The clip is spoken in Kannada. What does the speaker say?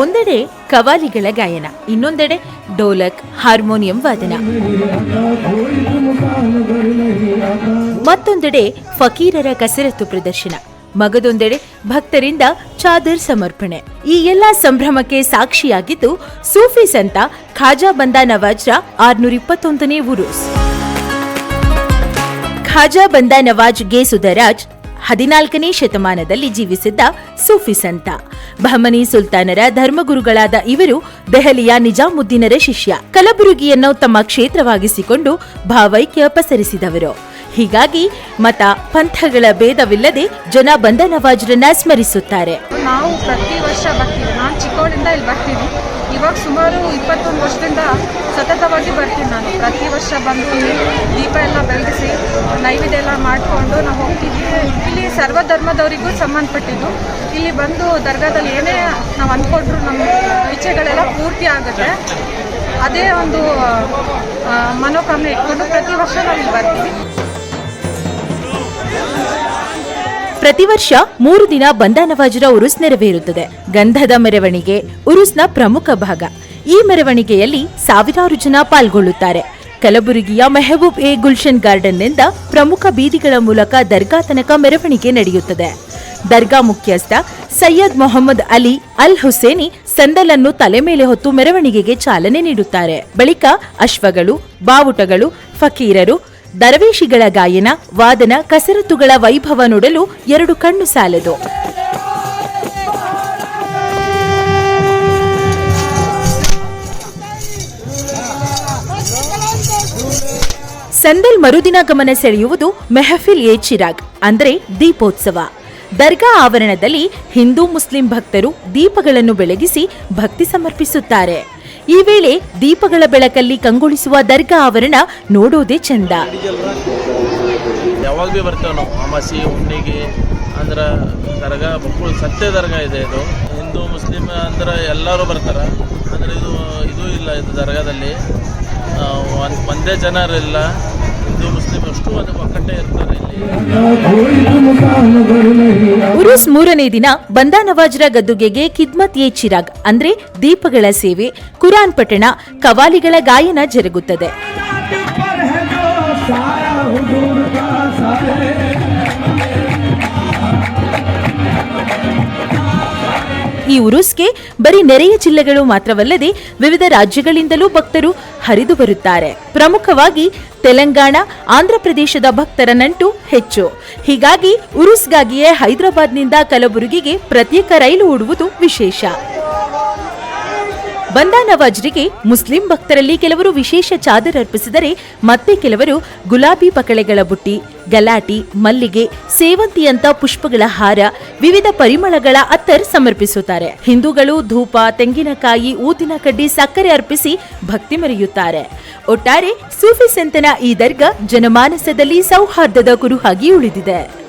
ಒಂದೆಡೆ ಕವಾಲಿಗಳ ಗಾಯನ, ಇನ್ನೊಂದೆಡೆ ಡೋಲಕ್ ಹಾರ್ಮೋನಿಯಂ ವಾದನ. ಮತ್ತೊಂದೆಡೆ ಫಕೀರರ ಕಸರತ್ತು ಪ್ರದರ್ಶನ, ಮಗದೊಂದೆಡೆ ಭಕ್ತರಿಂದ ಚಾದರ್ ಸಮರ್ಪಣೆ. ಈ ಎಲ್ಲಾ ಸಂಭ್ರಮಕ್ಕೆ ಸಾಕ್ಷಿಯಾಗಿದ್ದು ಸೂಫಿ ಸಂತ ಖಾಜಾ ಬಂದಾ ನವಾಜ್ರ ಆರ್ನೂರ ಇಪ್ಪತ್ತೊಂದನೇ ಉರುಸ್ ಖಾಜಾ ಬಂದಾ ನವಾಜ್ ಗೇಸುದರಾಜ್ ಹದಿನಾಲ್ಕನೇ ಶತಮಾನದಲ್ಲಿ ಜೀವಿಸಿದ್ದ ಸೂಫಿ ಸಂತ. ಬಹಮನಿ ಸುಲ್ತಾನರ ಧರ್ಮಗುರುಗಳಾದ ಇವರು ದೆಹಲಿಯ ನಿಜಾಮುದ್ದೀನರ ಶಿಷ್ಯ. ಕಲಬುರಗಿಯನ್ನು ತಮ್ಮ ಕ್ಷೇತ್ರವಾಗಿಸಿಕೊಂಡು ಭಾವೈಕ್ಯ ಪಸರಿಸಿದವರು. ಹೀಗಾಗಿ ಮತ ಪಂಥಗಳ ಭೇದವಿಲ್ಲದೆ ಜನ ಬಂದ ಸ್ಮರಿಸುತ್ತಾರೆ. ನಾವು ಪ್ರತಿ ವರ್ಷ ಬರ್ತೀವಿ. ನಾನು ಚಿಕ್ಕವಳಿಂದ ಇಲ್ಲಿ ಬರ್ತೀನಿ. ಇವಾಗ ಸುಮಾರು ಇಪ್ಪತ್ತೊಂದು ವರ್ಷದಿಂದ ಸತತವಾಗಿ ಬರ್ತೀನಿ ನಾನು. ಪ್ರತಿ ವರ್ಷ ಬಂದು ದೀಪ ಎಲ್ಲ ಬೆಳಗಿಸಿ ನೈವೇದ್ಯ ಎಲ್ಲ ಮಾಡಿಕೊಂಡು ನಾವು ಹೋಗ್ತೀವಿ. ಇಲ್ಲಿ ಸರ್ವ ಧರ್ಮದವರಿಗೂ ಸಂಬಂಧಪಟ್ಟಿದ್ದು. ಇಲ್ಲಿ ಬಂದು ದರ್ಗಾದಲ್ಲಿ ಏನೇ ನಾವು ಅಂದ್ಕೊಂಡ್ರು ನಮ್ಮ ಇಚ್ಛೆಗಳೆಲ್ಲ ಪೂರ್ತಿ ಆಗುತ್ತೆ. ಅದೇ ಒಂದು ಮನೋಕಾಮನೆ ಇಟ್ಕೊಂಡು ಪ್ರತಿ ವರ್ಷ ನಾವು ಇಲ್ಲಿ ಬರ್ತೀವಿ. ಪ್ರತಿ ವರ್ಷ ಮೂರು ದಿನ ಬಂದಾನವಾಜರ ಉರುಸ್ ನೆರವೇರುತ್ತದೆ. ಗಂಧದ ಮೆರವಣಿಗೆ ಉರುಸ್ನ ಪ್ರಮುಖ ಭಾಗ. ಈ ಮೆರವಣಿಗೆಯಲ್ಲಿ ಸಾವಿರಾರು ಜನ ಪಾಲ್ಗೊಳ್ಳುತ್ತಾರೆ. ಕಲಬುರಗಿಯ ಮೆಹಬೂಬ್ ಎ. ಗುಲ್ಶನ್ ಗಾರ್ಡನ್ನಿಂದ ಪ್ರಮುಖ ಬೀದಿಗಳ ಮೂಲಕ ದರ್ಗಾ ತನಕ ಮೆರವಣಿಗೆ ನಡೆಯುತ್ತದೆ. ದರ್ಗಾ ಮುಖ್ಯಸ್ಥ ಸೈಯದ್ ಮೊಹಮ್ಮದ್ ಅಲಿ ಅಲ್ ಹುಸೇನಿ ಸಂದಲನ್ನು ತಲೆ ಮೇಲೆ ಹೊತ್ತು ಮೆರವಣಿಗೆಗೆ ಚಾಲನೆ ನೀಡುತ್ತಾರೆ. ಬಳಿಕ ಅಶ್ವಗಳು, ಬಾವುಟಗಳು, ಫಕೀರರು ದರವೇಶಿಗಳ ಗಾಯನ, ವಾದನ, ಕಸರತ್ತುಗಳ ವೈಭವ ನೋಡಲು ಎರಡು ಕಣ್ಣು ಸಾಲದು. ಸಂದಲ್ ಮರುದಿನ ಗಮನ ಸೆಳೆಯುವುದು ಮೆಹಫಿಲ್ ಎ ಚಿರಾಗ್, ಅಂದರೆ ದೀಪೋತ್ಸವ. ದರ್ಗಾ ಆವರಣದಲ್ಲಿ ಹಿಂದೂ ಮುಸ್ಲಿಂ ಭಕ್ತರು ದೀಪಗಳನ್ನು ಬೆಳಗಿಸಿ ಭಕ್ತಿ ಸಮರ್ಪಿಸುತ್ತಾರೆ. ಈ ವೇಳೆ ದೀಪಗಳ ಬೆಳಕಲ್ಲಿ ಕಂಗೊಳಿಸುವ ದರ್ಗಾ ಆವರಣ ನೋಡೋದೇ ಚಂದ. ಯಾವಾಗ ಭೀ ಬರ್ತೇವೆ ನಾವು. ಅಮಾಸಿ ಹುಣ್ಣಿಗೆ ಅಂದ್ರೆ ದರ್ಗಾ ಬಕ್ಕುಳ್ ಸತ್ಯ ದರ್ಗಾ ಇದೆ ಇದು. ಹಿಂದೂ ಮುಸ್ಲಿಮ್ ಅಂದ್ರೆ ಎಲ್ಲರೂ ಬರ್ತಾರೆ. ಅಂದ್ರೆ ಇದು ಇದು ಇಲ್ಲ ಇದು ದರ್ಗಾದಲ್ಲಿ. ಒಂದ್ ಜನರಿಲ್ಲ. ಹಿಂದೂ, ಮುಸ್ಲಿಂ ಅಷ್ಟು ಒಂದು ಒಕ್ಕಟ್ಟೆ ಇರ್ತಾರೆ. ಉರುಸ್ ಮೂರನೇ ದಿನ ಬಂದಾ ನವಾಜ್ರ ಗದ್ದುಗೆಗೆ ಕಿದ್ಮತ್ ಎ ಚಿರಾಗ್, ಅಂದ್ರೆ ದೀಪಗಳ ಸೇವೆ, ಕುರಾನ್ ಪಠಣ, ಕವಾಲಿಗಳ ಗಾಯನ ಜರುಗುತ್ತದೆ. ಈ ಉರುಸ್ಗೆ ಬರೀ ನೆರೆಯ ಜಿಲ್ಲೆಗಳು ಮಾತ್ರವಲ್ಲದೆ ವಿವಿಧ ರಾಜ್ಯಗಳಿಂದಲೂ ಭಕ್ತರು ಹರಿದು ಬರುತ್ತಾರೆ. ಪ್ರಮುಖವಾಗಿ ತೆಲಂಗಾಣ ಆಂಧ್ರಪ್ರದೇಶದ ಭಕ್ತರ ನಂಟು ಹೆಚ್ಚು. ಹೀಗಾಗಿ ಉರುಸ್ಗಾಗಿಯೇ ಹೈದರಾಬಾದ್ನಿಂದ ಕಲಬುರಗಿಗೆ ಪ್ರತ್ಯೇಕ ರೈಲು ಓಡುವುದು ವಿಶೇಷ. ಬಂದಾ ನವಾಜ್ರಿಗೆ ಮುಸ್ಲಿಂ ಭಕ್ತರಲ್ಲಿ ಕೆಲವರು ವಿಶೇಷ ಚಾದರ್ ಅರ್ಪಿಸಿದರೆ ಮತ್ತೆ ಕೆಲವರು ಗುಲಾಬಿ ಪಕಳೆಗಳ ಬುಟ್ಟಿ, ಗಲಾಟಿ, ಮಲ್ಲಿಗೆ ಸೇವಂತಿಯಂತ ಪುಷ್ಪಗಳ ಹಾರ, ವಿವಿಧ ಪರಿಮಳಗಳ ಅತ್ತರ್ ಸಮರ್ಪಿಸುತ್ತಾರೆ. ಹಿಂದೂಗಳು ಧೂಪ, ತೆಂಗಿನಕಾಯಿ, ಊದಿನ ಕಡ್ಡಿ ಸಕ್ಕರೆ ಅರ್ಪಿಸಿ ಭಕ್ತಿ ಮೆರೆಯುತ್ತಾರೆ. ಒಟ್ಟಾರೆ ಸೂಫಿ ಸಂತನ ಈ ದರ್ಗಾ ಜನಮಾನಸದಲ್ಲಿ ಸೌಹಾರ್ದದ ಕುರುಹಾಗಿ ಉಳಿದಿದೆ.